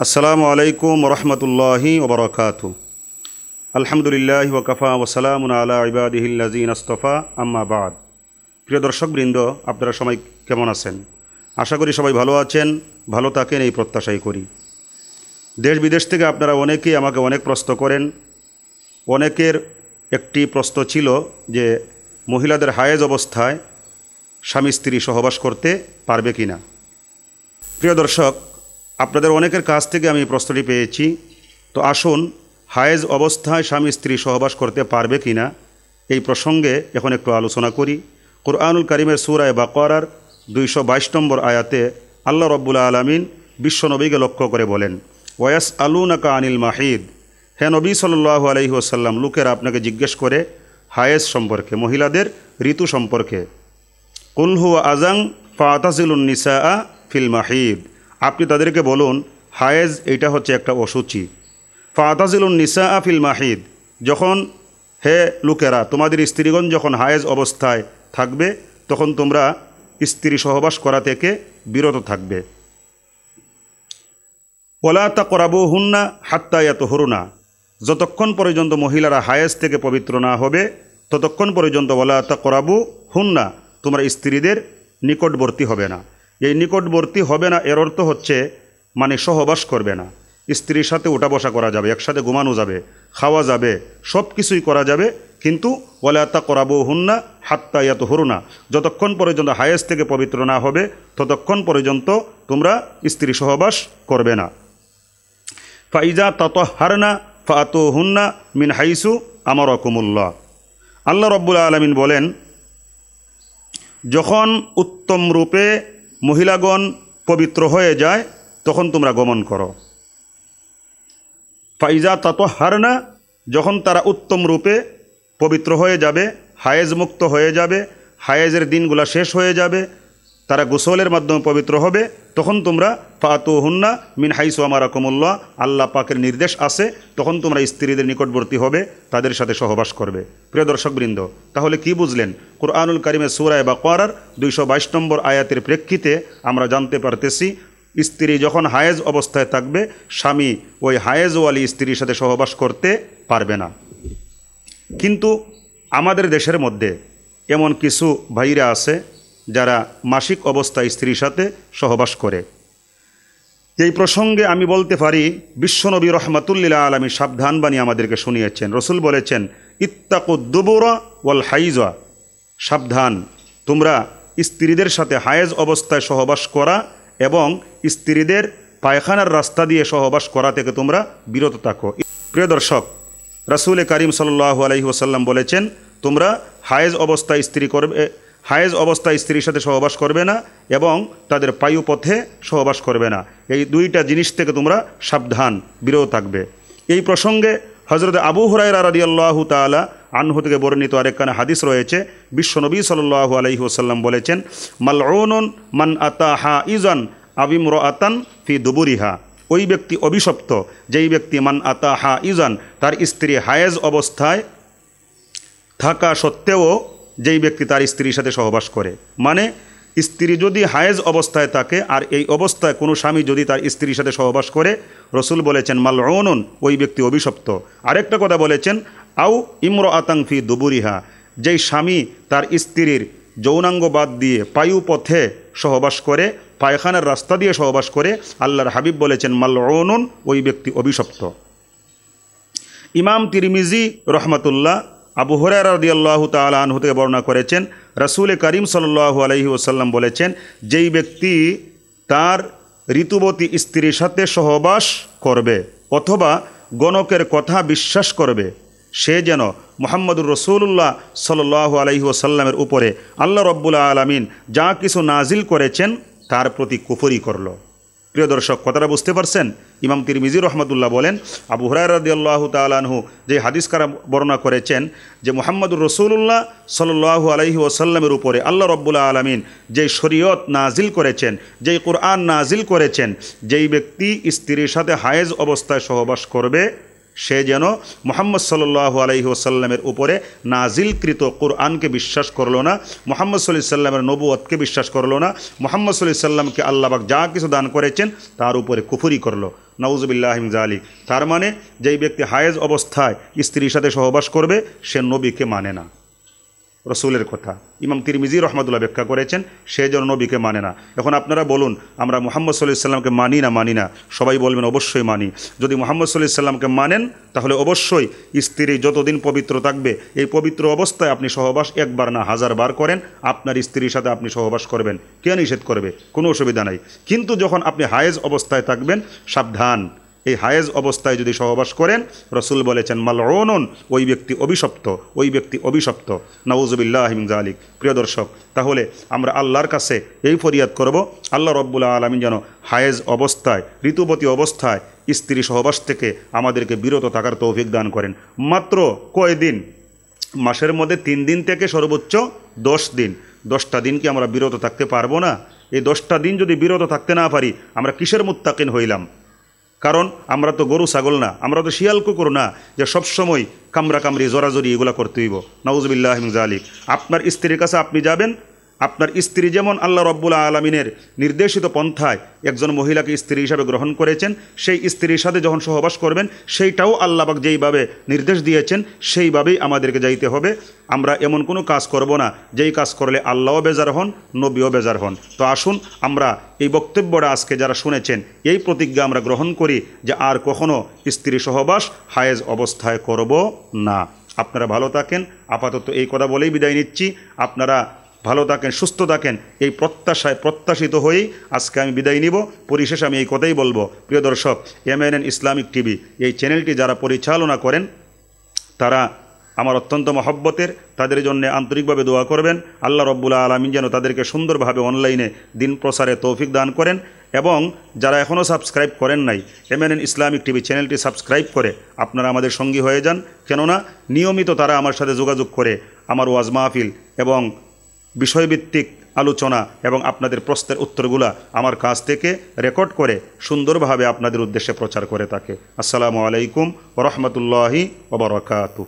আসসালামু আলাইকুম রহমতুল্লাহি ওবরকাত। আলহামদুলিল্লাহ ওকফা ওসালামুন আলা ইবাদিহিল্লাজিন আস্তফা, আম্মা বাদ। প্রিয় দর্শকবৃন্দ, আপনারা সবাই কেমন আছেন? আশা করি সবাই ভালো আছেন, ভালো থাকেন, এই প্রত্যাশাই করি। দেশ বিদেশ থেকে আপনারা অনেকেই আমাকে অনেক প্রশ্ন করেন। অনেকের একটি প্রশ্ন ছিল যে, মহিলাদের হায়েজ অবস্থায় স্বামী স্ত্রী সহবাস করতে পারবে কি না প্রিয় দর্শক আপনাদের অনেকের কাছ থেকে আমি প্রশ্নটি পেয়েছি। তো আসুন, হায়েজ অবস্থায় স্বামী স্ত্রী সহবাস করতে পারবে কি না এই প্রসঙ্গে এখন একটু আলোচনা করি। কোরআনুল করিমের সুরায় বাকরার দুইশো বাইশ নম্বর আয়াতে আল্লাহ রব্বুল আলমিন বিশ্বনবীকে লক্ষ্য করে বলেন ওয়াস আলুনাকা আনিল মাহিদ। হ্যাঁ নবী সাল্লাহ আলহি লোকেরা আপনাকে জিজ্ঞেস করে, হায়েজ সম্পর্কে, মহিলাদের ঋতু সম্পর্কে? কুলহু আজাং ফাতাজিলুন নিসা ফিল মাহিদ। আপনি তাদেরকে বলুন, হায়েজ এটা হচ্ছে একটা অসুচি। ফাতাজিলুন নিসা ফিল মাহিদ, যখন, হে লোকেরা, তোমাদের স্ত্রীগণ যখন হায়েজ অবস্থায় থাকবে, তখন তোমরা স্ত্রী সহবাস করা থেকে বিরত থাকবে। ওলা তা করাবো হুন্না হাত্তায়াত হরুনা যতক্ষণ পর্যন্ত মহিলারা হায়েজ থেকে পবিত্র না হবে, ততক্ষণ পর্যন্ত ওলা তা করাবু হুন্না তোমরা স্ত্রীদের নিকটবর্তী হবে না। এই নিকটবর্তী হবে না, এর অর্থ হচ্ছে মানে সহবাস করবে না। স্ত্রীর সাথে উঠা বসা করা যাবে, একসাথে ঘুমানো যাবে, খাওয়া যাবে সব কিছুই করা যাবে, কিন্তু ওলাতা করাবো হুন্না হাত্তা ইয়াত হরুনা যতক্ষণ পর্যন্ত হায়েস থেকে পবিত্র না হবে, ততক্ষণ পর্যন্ত তোমরা স্ত্রী সহবাস করবে না। ফাইজা তত হারনা ফাতো হুন্না মিন হাইসু আমার অকুমুল্লাহ আল্লাহ রব্বুল আলমিন বলেন, যখন উত্তম রূপে মহিলাগণ পবিত্র হয়ে যায়, তখন তোমরা গমন করো। ফাইজা তত হারনা যখন তারা উত্তম রূপে পবিত্র হয়ে যাবে, হায়েজ মুক্ত হয়ে যাবে, হায়েজের দিনগুলা শেষ হয়ে যাবে তারা গোসলের মাধ্যমে পবিত্র হবে, তখন তোমরা ফাতু হুন্না মিন হাইসু আমার আকমুল্লাহ আল্লাহ পাকের নির্দেশ আছে, তখন তোমরা স্ত্রীদের নিকটবর্তী হবে, তাদের সাথে সহবাস করবে। প্রিয় দর্শকবৃন্দ, তাহলে কি বুঝলেন? কোরআনুল করিমের সুরায় বা কোয়ারার দুইশো বাইশ নম্বর আয়াতের প্রেক্ষিতে আমরা জানতে পারতেছি, স্ত্রী যখন হায়েজ অবস্থায় থাকবে, স্বামী ওই হায়েজওয়ালি স্ত্রীর সাথে সহবাস করতে পারবে না। কিন্তু আমাদের দেশের মধ্যে এমন কিছু ভাইরা আছে যারা মাসিক অবস্থায় স্ত্রীর সাথে সহবাস করে। এই প্রসঙ্গে আমি বলতে পারি, বিশ্বনবী রহমাতুল্লিল্লা আলমী সাবধানবাণী আমাদেরকে শুনিয়েছেন। রসুল বলেছেন ইত্তাকুদ্দুবরা ওয়াল হাইজা। সাবধান, তোমরা স্ত্রীদের সাথে হায়েজ অবস্থায় সহবাস করা এবং স্ত্রীদের পায়খানার রাস্তা দিয়ে সহবাস করা থেকে তোমরা বিরত থাকো। প্রিয় দর্শক, রাসুল করিম সাল্লাহ আলহি ওসাল্লাম বলেছেন, তোমরা হায়েজ অবস্থায় স্ত্রী করবে হায়েজ অবস্থায় স্ত্রীর সাথে সহবাস করবে না এবং তাদের পায়ু পথে সহবাস করবে না। এই দুইটা জিনিস থেকে তোমরা সাবধান, বিরত থাকবে। এই প্রসঙ্গে হজরত আবু হুরাইরা রাদি আল্লাহ তালা আনহু থেকে বর্ণিত আরেকখানে হাদিস রয়েছে। বিশ্বনবী সাল্লাহ আলহি ওসাল্লাম বলেছেন মালউন মান আতা হা ইজান আবিমর আতান ফি দুবুরিহা। ওই ব্যক্তি অভিশপ্ত, যেই ব্যক্তি মান আতা হা ইজান তার স্ত্রী হায়েজ অবস্থায় থাকা সত্ত্বেও যেই ব্যক্তি তার স্ত্রীর সাথে সহবাস করে। মানে স্ত্রী যদি হায়েজ অবস্থায় থাকে, আর এই অবস্থায় কোনো স্বামী যদি তার স্ত্রীর সাথে সহবাস করে, রসুল বলেছেন মাল রনন ওই ব্যক্তি অভিশপ্ত। আরেকটা কথা বলেছেন আউ ইমর আতাংফি দুবুরিহা যেই স্বামী তার স্ত্রীর যৌনাঙ্গ বাদ দিয়ে পায়ু পথে সহবাস করে, পায়খানার রাস্তা দিয়ে সহবাস করে, আল্লাহর হাবিব বলেছেন মাল রনন ওই ব্যক্তি অভিশপ্ত। ইমাম তিরমিজি রহমতুল্লাহ আবু হরার রদি আল্লাহ তালহ থেকে বর্ণনা করেছেন, রাসুল করিম সাল্লাহ আলহি ওসাল্লাম বলেছেন, যেই ব্যক্তি তার ঋতুবতী স্ত্রীর সাথে সহবাস করবে অথবা গণকের কথা বিশ্বাস করবে, সে যেন মোহাম্মদুর রসুল্লাহ সাল্লাহ আলহি ওসাল্লামের উপরে আল্লাহ রব্বুল্লা আলমিন যা কিছু নাজিল করেছেন তার প্রতি কুফরি করল। প্রিয় দর্শক, কথাটা বুঝতে পারছেন? ইমাম তিরমিজি রহমতুল্লাহ বলেন, আবু হুরারদি আল্লাহ তালাহু যে হাদিস কারা বর্ণনা করেছেন যে মোহাম্মদুর রসুল্লাহ সাল্লু আলহি ওসাল্লামের উপরে আল্লাহ রব্বুল্লা আলমিন যেই শরীয়ত নাজিল করেছেন, যেই কোরআন নাজিল করেছেন, যেই ব্যক্তি স্ত্রীর সাথে হায়েজ অবস্থায় সহবাস করবে সে যেন মোহাম্মদ সাল্লাহ আলহি ওসাল্লামের উপরে নাজিলকৃত কোরআনকে বিশ্বাস করল না, মোহাম্মদ সাল্লি সাল্লামের নবুয়তকে বিশ্বাস করল না, মোহাম্মদ সাল্লি সাল্লামকে আল্লাহবাক যা কিছু দান করেছেন তার উপরে কুফুরি করল। নউজবিল্লাহিম জালি তার মানে যেই ব্যক্তি হায়েজ অবস্থায় স্ত্রীর সাথে সহবাস করবে, সে নবীকে মানে না। রসুলের কথা। ইমাম তিরমিজি রহমতুল্লাহ ব্যাখ্যা করেছেন, সে যেন নবীকে মানে না। এখন আপনারা বলুন, আমরা মোহাম্মদ সাল্লাহ সাল্লামকে মানি না মানি না? সবাই বলবেন, অবশ্যই মানি। যদি মোহাম্মদ সাল্লাহ সাল্লামকে মানেন, তাহলে অবশ্যই স্ত্রী যতদিন পবিত্র থাকবে, এই পবিত্র অবস্থায় আপনি সহবাস একবার না হাজার বার করেন, আপনার স্ত্রীর সাথে আপনি সহবাস করবেন। কে নিষেধ করবে? কোনো অসুবিধা নাই। কিন্তু যখন আপনি হায়েজ অবস্থায় থাকবেন, সাবধান। এই হায়েজ অবস্থায় যদি সহবাস করেন, রসুল বলেছেন মালরনন ওই ব্যক্তি অভিশপ্ত, ওই ব্যক্তি অভিশপ্ত। নওজবিল্লাহ জালিক প্রিয় দর্শক, তাহলে আমরা আল্লাহর কাছে এই ফরিয়াদ করব, আল্লাহ রব্বুল্লা আলমিন যেন হায়েজ অবস্থায়, ঋতুপতি অবস্থায় স্ত্রী সহবাস থেকে আমাদেরকে বিরত থাকার তৌফিক দান করেন। মাত্র কয়দিন? মাসের মধ্যে তিন দিন থেকে সর্বোচ্চ দশ দিন। দশটা দিন কি আমরা বিরত থাকতে পারব না? এই দশটা দিন যদি বিরত থাকতে না পারি, আমরা কিসের মুত্তাকিন হইলাম? কারণ আমরা তো গরু, ছাগল না, আমরা তো শিয়াল, কুকুর না, যে সবসময় কামরা কামড়ি জোরাজোরি এগুলো করতে হইব। নওয়াজবিল্লাহ আলিক আপনার স্ত্রীর কাছে আপনি যাবেন আপনার স্ত্রী যেমন আল্লাহ রব্বুল আলমিনের নির্দেশিত পন্থায় একজন মহিলাকে স্ত্রী হিসাবে গ্রহণ করেছেন, সেই স্ত্রীর সাথে যখন সহবাস করবেন, সেইটাও আল্লাহবাক যেইভাবে নির্দেশ দিয়েছেন, সেইভাবেই আমাদেরকে যাইতে হবে। আমরা এমন কোনো কাজ করব না, যেই কাজ করলে আল্লাহও বেজার হন, নবীও বেজার হন। তো আসুন, আমরা এই বক্তব্যটা আজকে যারা শুনেছেন, এই প্রতিজ্ঞা আমরা গ্রহণ করি যে আর কখনো স্ত্রী সহবাস হায়েজ অবস্থায় করব না। আপনারা ভালো থাকেন। আপাতত এই কথা বলেই বিদায় নিচ্ছি। আপনারা ভালো থাকেন, সুস্থ থাকেন, এই প্রত্যাশায় প্রত্যাশিত হয়েই আজকে আমি বিদায় নিব। পরিশেষে আমি এই কথাই বলব। প্রিয় দর্শক, এমএনএন ইসলামিক টিভি এই চ্যানেলটি যারা পরিচালনা করেন, তারা আমার অত্যন্ত মহব্বতের, তাদের জন্য আন্তরিকভাবে দোয়া করবেন। আল্লাহ রব্বুল্লা আলমিন যেন তাদেরকে সুন্দরভাবে অনলাইনে দিন প্রসারে তৌফিক দান করেন এবং যারা এখনও সাবস্ক্রাইব করেন নাই, এমএনএন ইসলামিক টিভি চ্যানেলটি সাবস্ক্রাইব করে আপনারা আমাদের সঙ্গী হয়ে যান। কেননা, নিয়মিত তারা আমার সাথে যোগাযোগ করে আমার ওয়াজ মাহফিল এবং বিষয়ভিত্তিক আলোচনা এবং আপনাদের প্রশ্নের উত্তরগুলা আমার কাছ থেকে রেকর্ড করে সুন্দরভাবে আপনাদের উদ্দেশ্যে প্রচার করে থাকে। আসসালামু আলাইকুম রহমতুল্লাহি ওবরাকাতু